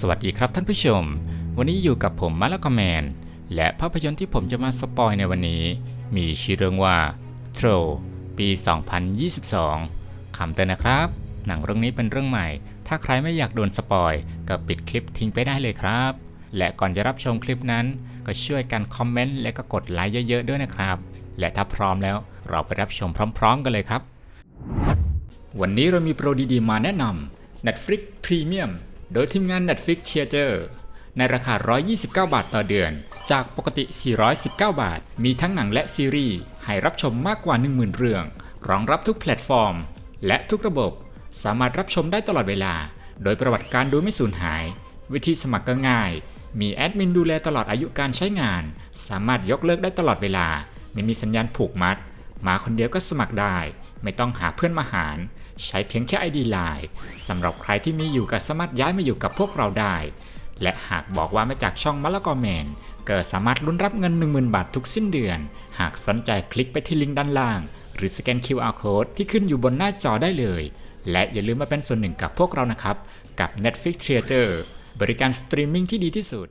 สวัสดีครับท่านผู้ชม วันนี้อยู่กับผมมาลกแมน และภาพยนตร์ที่ผมจะมาสปอยในวันนี้ มีชื่อเรื่องว่า Troll ปี 2022 คำเตือนนะครับ หนังเรื่องนี้เป็นเรื่องใหม่ ถ้าใครไม่อยากโดนสปอยก็ปิดคลิปทิ้งไปได้เลยครับ และก่อนจะรับชมคลิปนั้น ก็ช่วยกันคอมเมนต์และก็กดไลค์เยอะๆด้วยนะครับ และถ้าพร้อมแล้วเราไปรับชมพร้อม ๆ กันเลยครับ วันนี้เรามีโปรดีๆมาแนะนำ Netflix Premium โดยทีมงาน Netflix Theater ในราคา 129 บาทต่อเดือน จากปกติ 419 บาท มีทั้งหนังและซีรีส์ ให้รับชมมากกว่า 10,000 เรื่อง รองรับทุกแพลตฟอร์ม และทุกระบบ สามารถรับชมได้ตลอดเวลา โดยประวัติการดูไม่สูญหาย วิธีสมัครก็ง่าย มีแอดมินดูแลตลอดอายุการใช้งาน สามารถยกเลิกได้ตลอดเวลา ไม่มีสัญญาณผูกมัด มาคนเดียวก็สมัครได้ ไม่ต้องหาเพื่อนมาหาร ใช้เพียงแค่ ID Line สำหรับใครที่มีอยู่ก็สามารถย้ายมาอยู่กับพวกเราได้ และหากบอกว่ามาจากช่องมะละกอแมนก็สามารถลุ้นรับเงิน 10,000 บาททุกสิ้นเดือน หากสนใจคลิกไปที่ลิงก์ด้านล่าง หรือสแกน QR Code ที่ขึ้นอยู่บนหน้าจอได้เลย และอย่าลืมมาเป็นส่วนหนึ่งกับพวกเรานะครับ กับ Netflix Theater บริการสตรีมมิ่งที่ดีที่สุด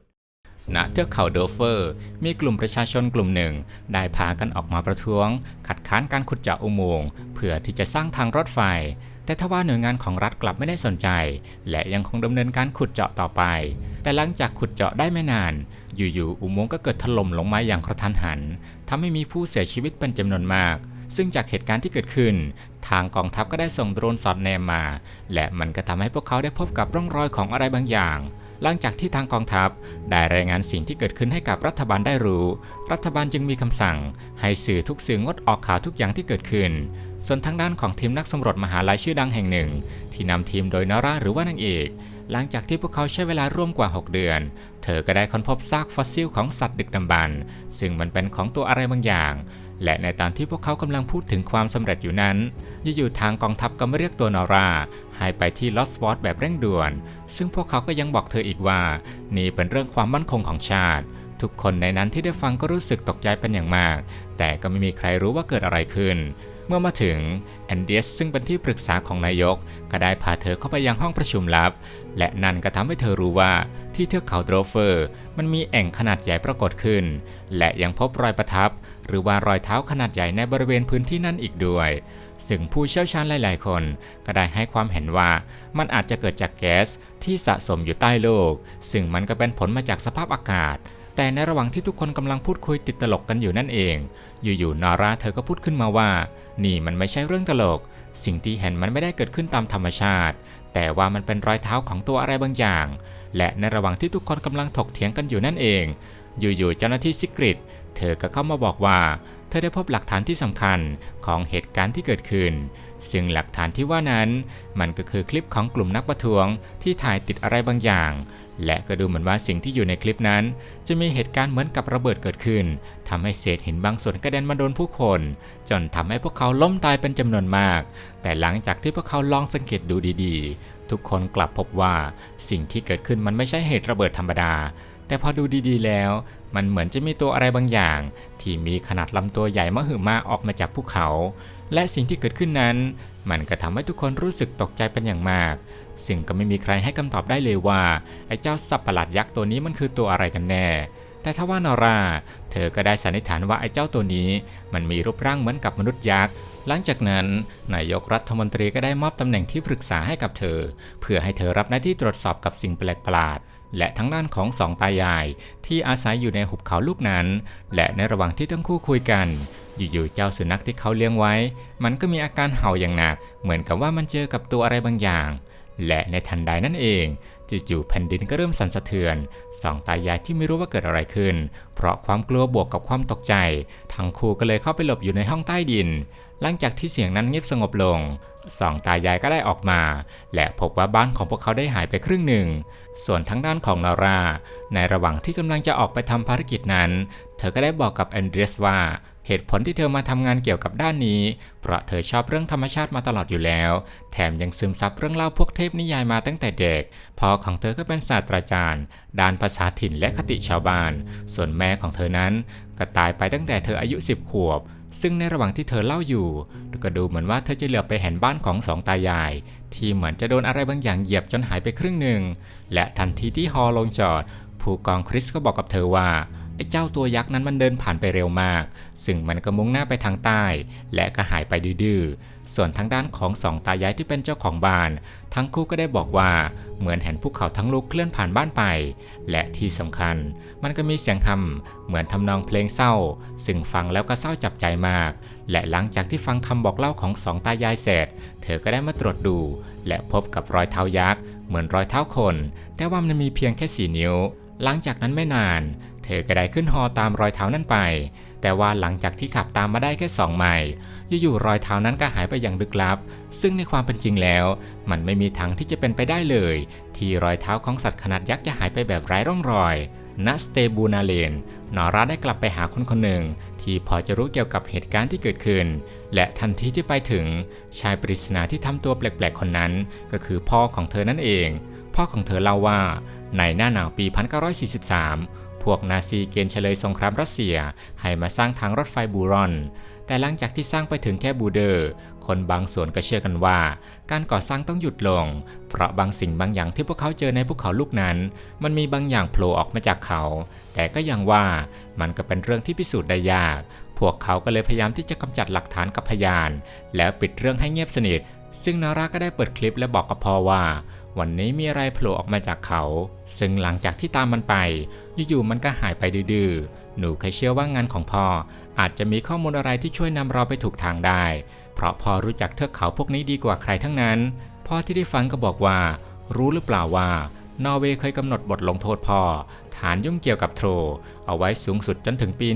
ณเทือกเขาโดเฟอร์ มีกลุ่มประชาชนกลุ่มหนึ่ง ได้พากันออกมาประท้วง ขัดค้านการขุดเจาะอุโมงค์เพื่อที่จะสร้างทางรถไฟ แต่ทว่าหน่วยงานของรัฐกลับไม่ได้สนใจ และยังคงดำเนินการขุดเจาะต่อไป แต่หลังจากขุดเจาะได้ไม่นาน อยู่ๆอุโมงค์ก็เกิดถล่มลงมาอย่างกระทันหันทำให้มีผู้เสียชีวิตเป็นจำนวนมากซึ่งจากเหตุการณ์ที่เกิดขึ้น ทางกองทัพก็ได้ส่งโดรนสอดแนมมา และมันก็ทำให้พวกเขาได้พบกับร่องรอยของอะไรบางอย่าง หลังจากที่ทางกองทัพ ได้รายงานสิ่งที่เกิดขึ้นให้กับรัฐบาลได้รู้ รัฐบาลจึงมีคำสั่ง ให้สื่อทุกสื่องดออกข่าวทุกอย่างที่เกิดขึ้น ส่วนทางด้านของทีมนักสำรวจมหาลัยชื่อดังแห่งหนึ่ง ที่นำทีมโดยนาราหรือว่านางเอกหลังจากที่พวกเขาใช้เวลาร่วมกว่า 6 เดือน เธอก็ได้ค้นพบซากฟอสซิลของสัตว์ดึกดำบรรพ์ซึ่งมันเป็นของตัวอะไรบางอย่าง และในตอนที่พวกเขากำลังพูดถึงความสำเร็จอยู่นั้นอยู่ๆทางกองทัพก็มาเรียกตัวนอราให้ไปที่ลอสวอตแบบเร่งด่วน ซึ่งพวกเขาก็ยังบอกเธออีกว่า นี่เป็นเรื่องความมั่นคงของชาติ ทุกคนในนั้นที่ได้ฟังก็รู้สึกตกใจเป็นอย่างมาก แต่ก็ไม่มีใครรู้ว่าเกิดอะไรขึ้น เมื่อมาถึงแอนเดียสซึ่งเป็นที่ปรึกษาของนายก ก็ได้พาเธอเข้าไปยังห้องประชุมลับ และนั่นก็ทำให้เธอรู้ว่าที่เทือกเขาโดรเฟอร์ มันมีแอ่งขนาดใหญ่ปรากฏขึ้น และยังพบรอยประทับ หรือว่ารอยเท้าขนาดใหญ่ในบริเวณพื้นที่นั่นอีกด้วย ซึ่งผู้เชี่ยวชาญหลาย ๆ คน ก็ได้ให้ความเห็นว่ามันอาจจะเกิดจากแก๊สที่สะสมอยู่ใต้โลก ซึ่งมันก็เป็นผลมาจากสภาพอากาศ แต่ในระหว่างที่ทุกคนกำลังพูดคุยติดตลกกันอยู่นั่นเอง อยู่ๆนอราเธอก็พูดขึ้นมาว่า นี่มันไม่ใช่เรื่องตลก สิ่งที่เห็นมันไม่ได้เกิดขึ้นตามธรรมชาติ แต่ว่ามันเป็นรอยเท้าของตัวอะไรบางอย่าง และในระหว่างที่ทุกคนกำลังถกเถียงกันอยู่นั่นเอง อยู่ๆเจ้าหน้าที่ซิกริตเธอก็เข้ามาบอกว่า เธอได้พบหลักฐานที่สำคัญของเหตุการณ์ที่เกิดขึ้น ซึ่งหลักฐานที่ว่านั้น มันก็คือคลิปของกลุ่มนักประท้วงที่ถ่ายติดอะไรบางอย่าง และก็ดูเหมือนว่าสิ่งที่อยู่ในคลิปนั้น จะมีเหตุการณ์เหมือนกับระเบิดเกิดขึ้นทำให้เศษหินบางส่วนกระเด็นมาโดนผู้คน จนทำให้พวกเขาล้มตายเป็นจำนวนมาก แต่หลังจากที่พวกเขาลองสังเกตดูดีๆ ทุกคนกลับพบว่าสิ่งที่เกิดขึ้นมันไม่ใช่เหตุระเบิดธรรมดา แต่พอดูดีๆแล้ว มันเหมือนจะมีตัวอะไรบางอย่าง ที่มีขนาดลำตัวใหญ่มหึมาออกมาจากภูเขา และสิ่งที่เกิดขึ้นนั้น มันก็ทำให้ทุกคนรู้สึกตกใจเป็นอย่างมาก ซึ่งก็ไม่มีใครให้คำตอบได้เลยว่าไอ้เจ้าสัตว์ประหลาดยักษ์ตัวนี้มันคือตัวอะไรกันแน่ แต่ถ้าว่านอรา เธอก็ได้สันนิษฐานว่าไอ้เจ้าตัวนี้ มันมีรูปร่างเหมือนกับมนุษย์ยักษ์ หลังจากนั้นนายกรัฐมนตรีก็ได้มอบตำแหน่งที่ปรึกษาให้กับเธอ เพื่อให้เธอรับหน้าที่ตรวจสอบกับสิ่งแปลกประหลาดและทั้งด้านของสองตายาย ที่อาศัยอยู่ในหุบเขาลูกนั้น และในระหว่างที่ทั้งคู่คุยกัน อยู่ๆเจ้าสุนัขที่เขาเลี้ยงไว้ มันก็มีอาการเห่าอย่างหนัก เหมือนกับว่ามันเจอกับตัวอะไรบางอย่าง และในทันใดนั่นเองจู่ๆแผ่นดินก็เริ่มสั่นสะเทือนสองตายายที่ไม่รู้ว่าเกิดอะไรขึ้น เพราะความกลัวบวกกับความตกใจ ทั้งคู่ก็เลยเข้าไปหลบอยู่ในห้องใต้ดิน หลังจากที่เสียงนั้นเงียบสงบลงสองตายายก็ได้ออกมา และพบว่าบ้านของพวกเขาได้หายไปครึ่งหนึ่ง ส่วนทางด้านของนารา ในระหว่างที่กำลังจะออกไปทำภารกิจนั้น เธอก็ได้บอกกับแอนเดรียสว่า เหตุผลที่เธอมาทำงานเกี่ยวกับด้านนี้ เพราะเธอชอบเรื่องธรรมชาติมาตลอดอยู่แล้ว แถมยังซึมซับเรื่องเล่าพวกเทพนิยายมาตั้งแต่เด็ก พ่อของเธอก็เป็นศาสตราจารย์ ด้านภาษาถิ่นและคติชาวบ้าน ส่วนแม่ของเธอนั้นก็ตายไปตั้งแต่เธออายุ 10 ขวบ ซึ่งในระหว่างที่เธอเล่าอยู่ ก็ดูเหมือนว่าเธอจะเหลือบไปเห็นบ้านของสองตายาย ที่เหมือนจะโดนอะไรบางอย่างเหยียบจนหายไปครึ่งหนึ่ง และทันทีที่ฮอลงจอด ผู้กองคริสก็บอกกับเธอว่า ไอ้เจ้าตัวยักษ์นั้นมันเดินผ่านไปเร็วมาก ซึ่งมันก็มุ่งหน้าไปทางใต้ และก็หายไปดื้อๆ ส่วนทางด้านของสองตายายที่เป็นเจ้าของบ้าน ทั้งคู่ก็ได้บอกว่าเหมือนเห็นภูเขาทั้งลูกเคลื่อนผ่านบ้านไป และที่สำคัญ มันก็มีเสียงคำเหมือนทำนองเพลงเศร้า ซึ่งฟังแล้วก็เศร้าจับใจมาก และหลังจากที่ฟังคำบอกเล่าของสองตายายเสร็จ เธอก็ได้มาตรวจดู และพบกับรอยเท้ายักษ์เหมือนรอยเท้าคน แต่ว่ามันมีเพียงแค่สี่นิ้วหลังจากนั้นไม่นาน ธอก็ได้ขึ้นฮอตามรอยเท้านั่นไป แต่ว่าหลังจากที่ขับตามมาได้แค่สองไมล์อยู่ๆรอยเท้านั้นก็หายไปอย่างลึกลับ ซึ่งในความเป็นจริงแล้ว มันไม่มีทางที่จะเป็นไปได้เลย ที่รอยเท้าของสัตว์ขนาดยักษ์จะหายไปแบบไร้ร่องรอยณสเตบูนาเลนนอร่าได้กลับไปหาคนคนหนึ่ง ที่พอจะรู้เกี่ยวกับเหตุการณ์ที่เกิดขึ้น และทันทีที่ไปถึง ชายปริศนาที่ทำตัวแปลกๆคนนั้น ก็คือพ่อของเธอนั่นเอง พ่อของเธอเล่าว่าในหน้าหนาวปี 1943 วกนาซีเกณฑ์เฉลยสงครามรัสเซีย ให้มาสร้างทางรถไฟบูรอน แต่หลังจากที่สร้างไปถึงแค่บูเดอร์ คนบางส่วนก็เชื่อกันว่า การก่อสร้างต้องหยุดลง เพราะบางสิ่งบางอย่างที่พวกเขาเจอในภูเขาลูกนั้น มันมีบางอย่างโผล่ออกมาจากเขา แต่ก็ยังว่ามันก็เป็นเรื่องที่พิสูจน์ได้ยาก พวกเขาก็เลยพยายามที่จะกำจัดหลักฐานกับพยาน แล้วปิดเรื่องให้เงียบสนิทซึ่งนาราก็ได้เปิดคลิปและบอกกับพ่อว่า วันนี้มีอะไรโผล่ออกมาจากเขา ซึ่งหลังจากที่ตามมันไป อยู่ๆมันก็หายไปดื้อหนูเคยเชื่อว่างานของพ่อ อาจจะมีข้อมูลอะไรที่ช่วยนำเราไปถูกทางได้ เพราะพ่อรู้จักเทือกเขาพวกนี้ดีกว่าใครทั้งนั้น พ่อที่ได้ฟังก็บอกว่า รู้หรือเปล่าว่า นอร์เวย์เคยกำหนดบทลงโทษพ่อ ฐานยุ่งเกี่ยวกับโทร เอาไว้สูงสุดจนถึงปี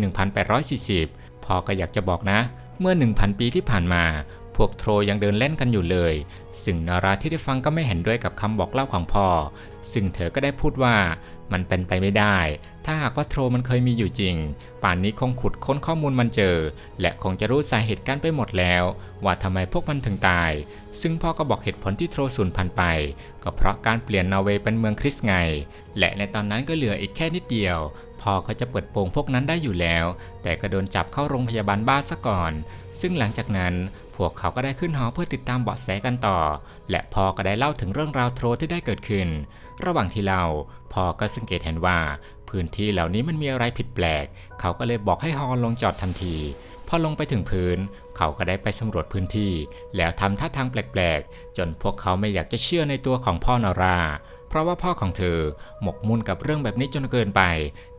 1840 พ่อก็อยากจะบอกนะ เมื่อ 1,000 ปีที่ผ่านมา พวกโทรยังเดินเล่นกันอยู่เลย ซึ่งนาราที่ได้ฟังก็ไม่เห็นด้วยกับคำบอกเล่าของพ่อ ซึ่งเธอก็ได้พูดว่ามันเป็นไปไม่ได้ ถ้าหากว่าโทรมันเคยมีอยู่จริง ป่านนี้คงขุดค้นข้อมูลมันเจอ และคงจะรู้สาเหตุการไปหมดแล้ว ว่าทำไมพวกมันถึงตาย ซึ่งพ่อก็บอกเหตุผลที่โทรสูญพันธุ์ไป ก็เพราะการเปลี่ยนนอร์เวย์เป็นเมืองคริสไง และในตอนนั้นก็เหลืออีกแค่นิดเดียวพ่อก็จะเปิดโปงพวกนั้นได้อยู่แล้ว แต่ก็โดนจับเข้าโรงพยาบาลบ้าซะก่อน ซึ่งหลังจากนั้น พวกเขาก็ได้ขึ้นหอเพื่อติดตามเบาะแสกันต่อ และพ่อก็ได้เล่าถึงเรื่องราวโทรที่ได้เกิดขึ้น ระหว่างที่เล่าพ่อก็สังเกตเห็นว่า พื้นที่เหล่านี้มันมีอะไรผิดแปลก เขาก็เลยบอกให้ฮอลงจอดทันทีพอลงไปถึงพื้น เขาก็ได้ไปสำรวจพื้นที่ แล้วทำท่าทางแปลกๆ จนพวกเขาไม่อยากจะเชื่อในตัวของพ่อนอรา เพราะว่าพ่อของเธอหมกมุ่นกับเรื่องแบบนี้จนเกินไป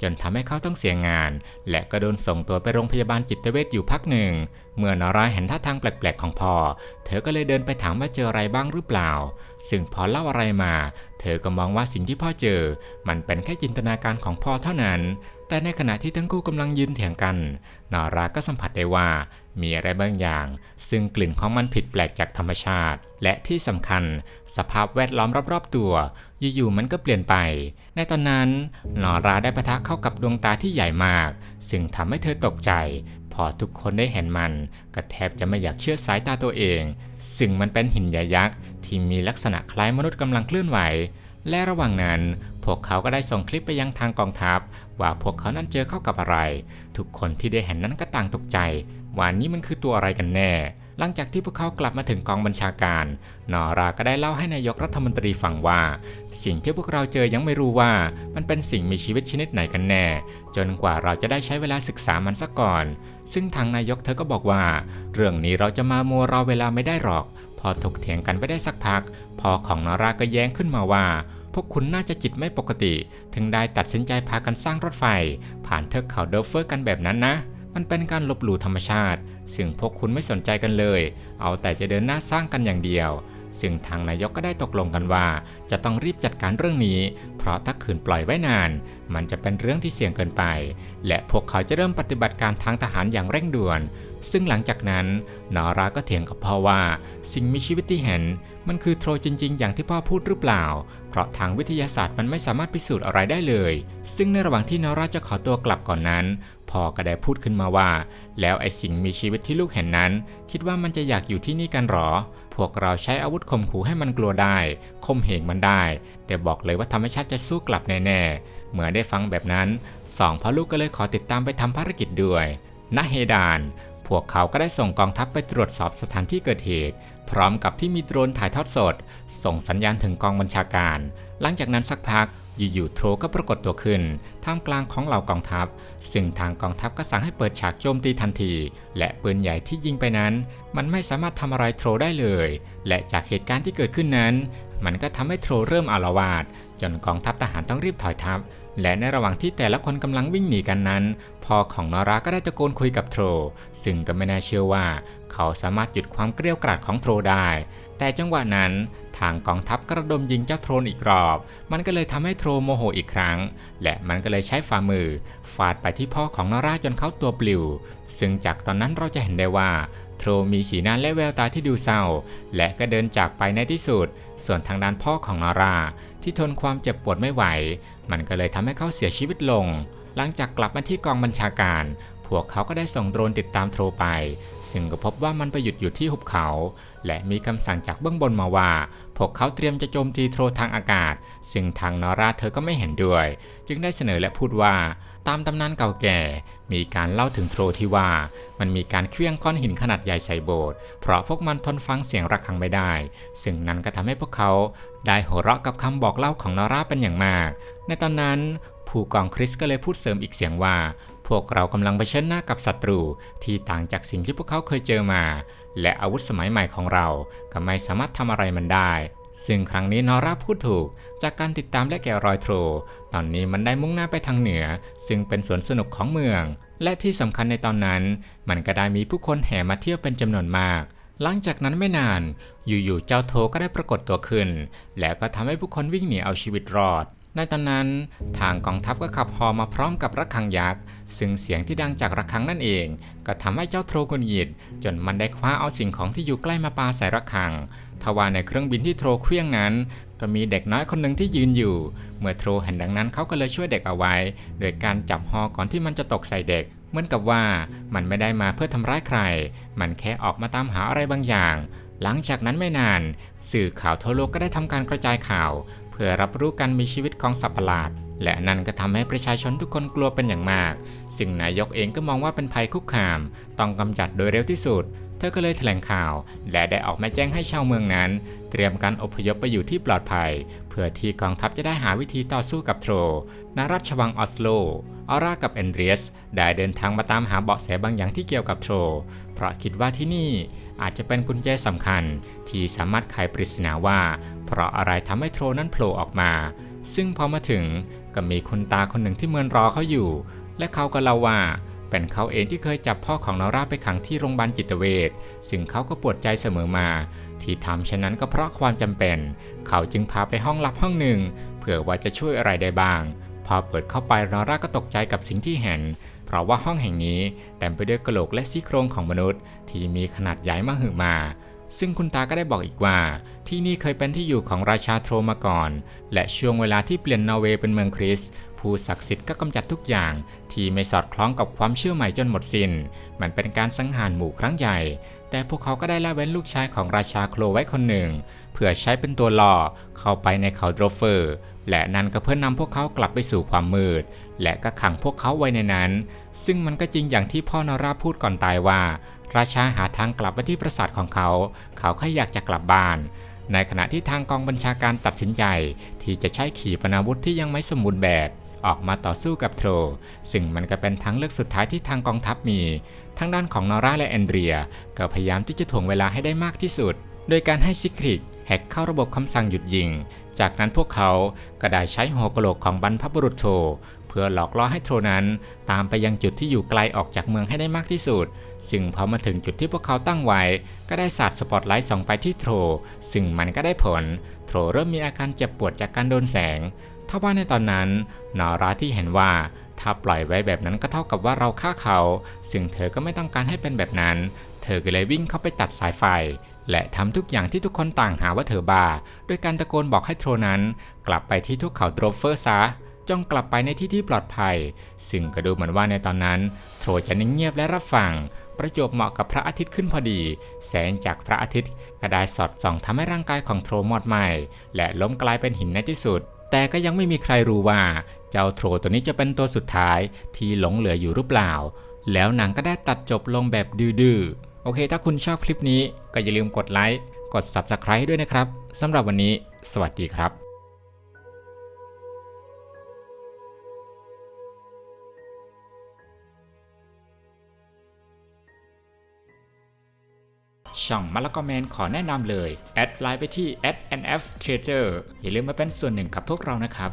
จนทำให้เขาต้องเสียงาน และก็โดนส่งตัวไปโรงพยาบาลจิตเวชอยู่พักหนึ่ง เมื่อนอรายเห็นท่าทางแปลกๆของพ่อ เธอก็เลยเดินไปถามว่าเจออะไรบ้างหรือเปล่า ซึ่งพอเล่าอะไรมา เธอก็มองว่าสิ่งที่พ่อเจอ มันเป็นแค่จินตนาการของพ่อเท่านั้น แต่ในขณะที่ทั้งคู่กำลังยืนเถียงกันนอราก็สัมผัสได้ว่ามีอะไรบางอย่าง ซึ่งกลิ่นของมันผิดแปลกจากธรรมชาติ และที่สำคัญ สภาพแวดล้อมรอบๆตัว อยู่ๆมันก็เปลี่ยนไป ในตอนนั้นนอราได้ปะทะเข้ากับดวงตาที่ใหญ่มาก ซึ่งทำให้เธอตกใจ พอทุกคนได้เห็นมันก็แทบจะไม่อยากเชื่อสายตาตัวเอง ซึ่งมันเป็นหินใหญ่ยักษ์ที่มีลักษณะคล้ายมนุษย์กำลังเคลื่อนไหวและระหว่างนั้น พวกเขาก็ได้ส่งคลิปไปยังทางกองทัพ ว่าพวกเขานั้นเจอเข้ากับอะไร ทุกคนที่ได้เห็นนั้นก็ต่างตกใจ ว่านี่มันคือตัวอะไรกันแน่ หลังจากที่พวกเขากลับมาถึงกองบัญชาการ นอราก็ได้เล่าให้นายกรัฐมนตรีฟังว่า สิ่งที่พวกเราเจอยังไม่รู้ว่ามันเป็นสิ่งมีชีวิตชนิดไหนกันแน่ จนกว่าเราจะได้ใช้เวลาศึกษามันซะก่อน ซึ่งทางนายกเธอก็บอกว่า เรื่องนี้เราจะมามัวรอเวลาไม่ได้หรอก พอถกเถียงกันไปได้สักพักพ่อของนอราก็แย้งขึ้นมาว่า พวกคุณน่าจะจิตไม่ปกติ ถึงได้ตัดสินใจพากันสร้างรถไฟ ผ่านเทือกเขาเดลเฟอร์กันแบบนั้นนะ มันเป็นการลบหลู่ธรรมชาติ ซึ่งพวกคุณไม่สนใจกันเลย เอาแต่จะเดินหน้าสร้างกันอย่างเดียว ซึ่งทางนายกก็ได้ตกลงกันว่า จะต้องรีบจัดการเรื่องนี้ เพราะถ้าขืนปล่อยไว้นาน มันจะเป็นเรื่องที่เสี่ยงเกินไป และพวกเขาจะเริ่มปฏิบัติการทางทหารอย่างเร่งด่วน ซึ่งหลังจากนั้นนอราก็เถียงกับพ่อว่า สิ่งมีชีวิตที่เห็น มันคือโทรจริง ๆ อย่างที่พ่อพูดหรือเปล่า เพราะทางวิทยาศาสตร์มันไม่สามารถพิสูจน์อะไรได้เลย ซึ่งในระหว่างที่นอราจะขอตัวกลับก่อนนั้นพ่อก็ได้พูดขึ้นมาว่า แล้วไอ้สิ่งมีชีวิตที่ลูกเห็นนั้น คิดว่ามันจะอยากอยู่ที่นี่กันหรอ พวกเราใช้อาวุธข่มขู่ให้มันกลัวได้ข่มเหงมันได้ แต่บอกเลยว่าธรรมชาติจะสู้กลับแน่ๆเมื่อได้ฟังแบบนั้นสองพ่อลูกก็เลยขอติดตามไปทำภารกิจด้วยณเฮดาน พวกเขาก็ได้ส่งกองทัพไปตรวจสอบสถานที่เกิดเหตุ พร้อมกับที่มีโดรนถ่ายทอดสด ส่งสัญญาณถึงกองบัญชาการ หลังจากนั้นสักพักอยู่ๆโทรก็ปรากฏตัวขึ้น ท่ามกลางของเหล่ากองทัพ ซึ่งทางกองทัพก็สั่งให้เปิดฉากโจมตีทันที และปืนใหญ่ที่ยิงไปนั้น มันไม่สามารถทำอะไรโทรได้เลย และจากเหตุการณ์ที่เกิดขึ้นนั้น มันก็ทำให้โทรเริ่มอารวาสจนกองทัพทหารต้องรีบถอยทัพ และในระหว่างที่แต่ละคนกำลังวิ่งหนีกันนั้น พ่อของนอราก็ได้ตะโกนคุยกับโทร ซึ่งก็ไม่น่าเชื่อว่า เขาสามารถหยุดความเกรี้ยวกราดของโทรได้ แต่จังหวะนั้นทางกองทัพกระดมยิงเจ้าโทรนอีกรอบ มันก็เลยทำให้โทรโมโหอีกครั้ง และมันก็เลยใช้ฝ่ามือ ฟาดไปที่พ่อของนอราจนเขาตัวปลิว ซึ่งจากตอนนั้นเราจะเห็นได้ว่า โทรมีสีหน้าและแววตาที่ดูเศร้า และก็เดินจากไปในที่สุด ส่วนทางด้านพ่อของนอราที่ทนความเจ็บปวดไม่ไหว มันก็เลยทำให้เขาเสียชีวิตลง หลังจากกลับมาที่กองบัญชาการ พวกเขาก็ได้ส่งโดรนติดตามโทรไป ซึ่งก็พบว่ามันไปหยุดอยู่ที่หุบเขา และมีคำสั่งจากเบื้องบนมาว่า พวกเขาเตรียมจะโจมตีโทรทางอากาศ ซึ่งทางนอราเธอก็ไม่เห็นด้วย จึงได้เสนอและพูดว่า ตามตำนานเก่าแก่ มีการเล่าถึงโทรที่ว่า มันมีการเคลื่องก้อนหินขนาดใหญ่ใส่โบสถ์เพราะพวกมันทนฟังเสียงระฆังไม่ได้ ซึ่งนั้นก็ทำให้พวกเขา ได้หัวเราะกับคำบอกเล่าของนอราเป็นอย่างมาก ในตอนนั้นผู้กองคริสก็เลยพูดเสริมอีกเสียงว่า พวกเรากำลังเผชิญหน้ากับศัตรูที่ต่างจากสิ่งที่พวกเขาเคยเจอมา และอาวุธสมัยใหม่ของเราก็ไม่สามารถทำอะไรมันได้ ซึ่งครั้งนี้นอร่าพูดถูก จากการติดตามและแกะรอยโทรตอนนี้มันได้มุ่งหน้าไปทางเหนือ ซึ่งเป็นสวนสนุกของเมือง และที่สำคัญในตอนนั้น มันก็ได้มีผู้คนแห่มาเที่ยวเป็นจำนวนมาก หลังจากนั้นไม่นาน อยู่ๆเจ้าโทก็ได้ปรากฏตัวขึ้น แล้วก็ทำให้ผู้คนวิ่งหนีเอาชีวิตรอด ในตอนนั้นทางกองทัพก็ขับฮอมาพร้อมกับระฆังยักษ์ซึ่งเสียงที่ดังจากระฆังนั่นเอง ก็ทำให้เจ้าโทรกุนหยิดจนมันได้คว้าเอาสิ่งของที่อยู่ใกล้มาปาใส่ระฆังทว่าในเครื่องบินที่โทรเครื่องนั้น ก็มีเด็กน้อยคนหนึ่งที่ยืนอยู่ เมื่อโทรเห็นดังนั้นเขาก็เลยช่วยเด็กเอาไว้ โดยการจับฮอก่อนที่มันจะตกใส่เด็ก เหมือนกับว่ามันไม่ได้มาเพื่อทำร้ายใคร มันแค่ออกมาตามหาอะไรบางอย่างหลังจากนั้นไม่นาน สื่อข่าวทั่วโลกก็ได้ทำการกระจายข่าว เพื่อรับรู้การมีชีวิตของสัตว์ประหลาด และนั่นก็ทำให้ประชาชนทุกคนกลัวเป็นอย่างมาก ซึ่งนายกเองก็มองว่าเป็นภัยคุกคาม ต้องกำจัดโดยเร็วที่สุด เธอก็เลยแถลงข่าว และได้ออกมาแจ้งให้ชาวเมืองนั้น เตรียมการอพยพไปอยู่ที่ปลอดภัย เพื่อที่กองทัพจะได้หาวิธีต่อสู้กับโทรณราชวังออสโลออร่ากับแอนเดรียสได้เดินทางมาตามหาเบาะแสบางอย่างที่เกี่ยวกับโทร เพราะคิดว่าที่นี่อาจจะเป็นกุญแจสำคัญที่สามารถไขปริศนาว่า เพราะอะไรทำให้โทรนั้นโผล่ออกมา ซึ่งพอมาถึงก็มีคุณตาคนหนึ่งที่เมือนรอเขาอยู่ และเขาก็เล่าว่า เป็นเขาเองที่เคยจับพ่อของนอร่าไปขังที่โรงพยาบาลจิตเวชซึ่งเขาก็ปวดใจเสมอมา ที่ทำเช่นนั้นก็เพราะความจำเป็น เขาจึงพาไปห้องลับห้องหนึ่งเผื่อว่าจะช่วยอะไรได้บ้าง พอเปิดเข้าไปนอร่าก็ตกใจกับสิ่งที่เห็น ราะว่าห้องแห่งนี้เต็มไปด้วยกระโหลกและซี่โครงของมนุษย์ ที่มีขนาดใหญ่มาหึมา ซึ่งคุณตาก็ได้บอกอีกว่า ที่นี่เคยเป็นที่อยู่ของราชาโทรมาก่อน และช่วงเวลาที่เปลี่ยนนอร์เวย์เป็นเมืองคริสผู้ศักดิ์สิทธิ์ก็กำจัดทุกอย่าง ที่ไม่สอดคล้องกับความเชื่อใหม่จนหมดสิน้น มันเป็นการสังหารหมู่ครั้งใหญ่ แต่พวกเขาก็ได้ละเว้นลูกชายของราชาโคลไว้คนหนึ่ง เพื่อใช้เป็นตัวล่อเข้าไปในเขาโดรเฟอร์ และนั่นก็เพื่อนนำพวกเขากลับไปสู่ความมืด และก็ขังพวกเขาไว้ในนั้น ซึ่งมันก็จริงอย่างที่พ่อนอราพูดก่อนตายว่า ราชาหาทางกลับไปที่ปราสาทของเขา เขาแค่อยากจะกลับบ้าน ในขณะที่ทางกองบัญชาการตัดสินใจ ที่จะใช้ขีปนาวุธที่ยังไม่สมบูรณ์แบบ ออกมาต่อสู้กับโทรซึ่งมันก็เป็นทางเลือกสุดท้ายที่ทางกองทัพมี ทางด้านของนอร่าและแอนเดรีย ก็พยายามที่จะถ่วงเวลาให้ได้มากที่สุด โดยการให้ซิกริกแฮกเข้าระบบคำสั่งหยุดยิง จากนั้นพวกเขาก็ได้ใช้หัวกะโหลกของบรรพบุรุษโท พื่อหลอกล่อให้โทรนั้น ตามไปยังจุดที่อยู่ไกลออกจากเมืองให้ได้มากที่สุด ซึ่งพอมาถึงจุดที่พวกเขาตั้งไว้ ก็ได้สาดสปอตไลท์ส่องไปที่โทรซึ่งมันก็ได้ผล โทรเริ่มมีอาการเจ็บปวดจากการโดนแสงทว่าในตอนนั้นนอราที่เห็นว่าถ้าปล่อยไว้แบบนั้นก็เท่ากับว่าเราฆ่าเขา ซึ่งเธอก็ไม่ต้องการให้เป็นแบบนั้น เธอก็เลยวิ่งเข้าไปตัดสายไฟ และทำทุกอย่างที่ทุกคนต่างหาว่าเธอบ้า ด้วยการตะโกนบอกให้โทรนั้น กลับไปที่ทุกเขาโดรเฟอร์ซะ จงกลับไปในที่ที่ปลอดภัย ซึ่งก็ดูเหมือนว่าในตอนนั้น โทรจะนิ่งเงียบและรับฟัง ประจวบเหมาะกับพระอาทิตย์ขึ้นพอดี แสงจากพระอาทิตย์ก็ได้สอดส่องทำให้ร่างกายของโทรหมดไหม้และล้มกลายเป็นหินในที่สุด แต่ก็ยังไม่มีใครรู้ว่า เจ้าโทรตัวนี้จะเป็นตัวสุดท้ายที่หลงเหลืออยู่หรือเปล่า แล้วหนังก็ได้ตัดจบลงแบบดื้อโอเค ถ้าคุณชอบคลิปนี้ก็อย่าลืมกดไลค์ กด Subscribe ด้วยนะครับ สำหรับวันนี้ สวัสดีครับ ช่องมะละกอแมนขอแนะนำเลย แอดไลน์ไปที่ @nftrader อย่าลืมมาเป็นส่วนหนึ่งกับพวกเรานะครับ